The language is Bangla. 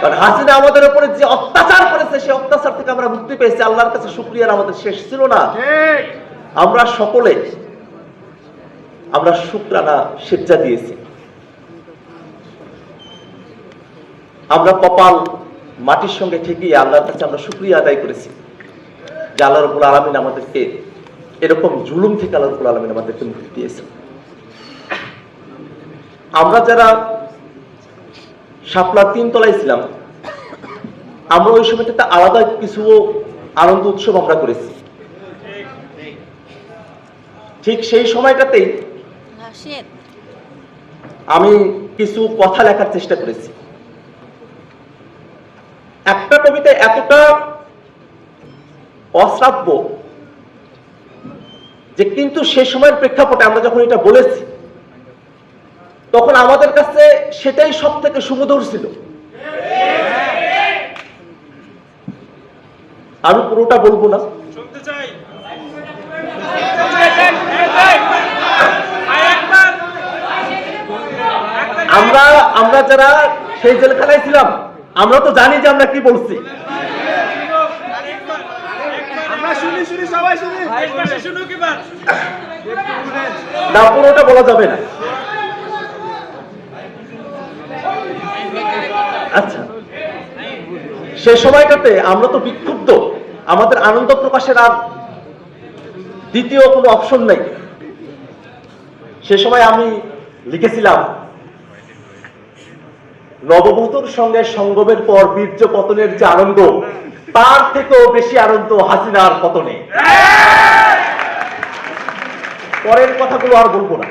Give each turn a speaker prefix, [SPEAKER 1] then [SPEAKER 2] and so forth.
[SPEAKER 1] কারণ হাসিনা আমাদের উপরে যে অত্যাচার করেছে সেই অত্যাচার থেকে আমরা মুক্তি পেয়েছি। আল্লাহর কাছে শুক্রিয়ার আমাদের শেষ ছিল না। আমরা সকলে আমরা শুক্রানা সেজ্জা দিয়েছি। আমরা কপাল মাটির সঙ্গে ঠেকিয়ে আল্লাহর কাছে আমরা শুক্রিয়া আদায় করেছি যে আল্লাহ রবুল আলমিন আমাদেরকে এরকম জুলুম থেকে আল্লাহ রবুল আলমিন আমাদেরকে মুক্তি দিয়েছে আমরা যারা শাপলা তিন তলায় ছিলাম। আমরা ওই সময়টাতে আলাদা কিছু আনন্দ উৎসব আমরা করেছি। ঠিক সেই সময়টাতেই আমি কিছু কথা লেখার চেষ্টা করেছি। একটা কবিতা এতটা অশ্রাব্য যে কিন্তু সে সময়ের প্রেক্ষাপটে আমরা যখন এটা বলেছি তখন আমাদের কাছে সেটাই সব থেকে সুমধুর ছিল। আমি পুরোটা বলব না। আমরা আমরা যারা সেই জেলখানায় ছিলাম আমরা তো জানি যে আমরা কি বলছি। না পুরোটা বলা যাবে না। আচ্ছা। সে সময়টাতে আমরা তো বিক্ষুব্ধ। আমাদের আনন্দ প্রকাশের আর দ্বিতীয় কোনো অপশন নাই। সে সময় আমি লিখেছিলাম, নববধূর সঙ্গে সঙ্গমের পর বীর্য পতনের যে আনন্দ, তার থেকেও বেশি আনন্দ হাসিনার পতনে। পরের কথাগুলো আর বলব না।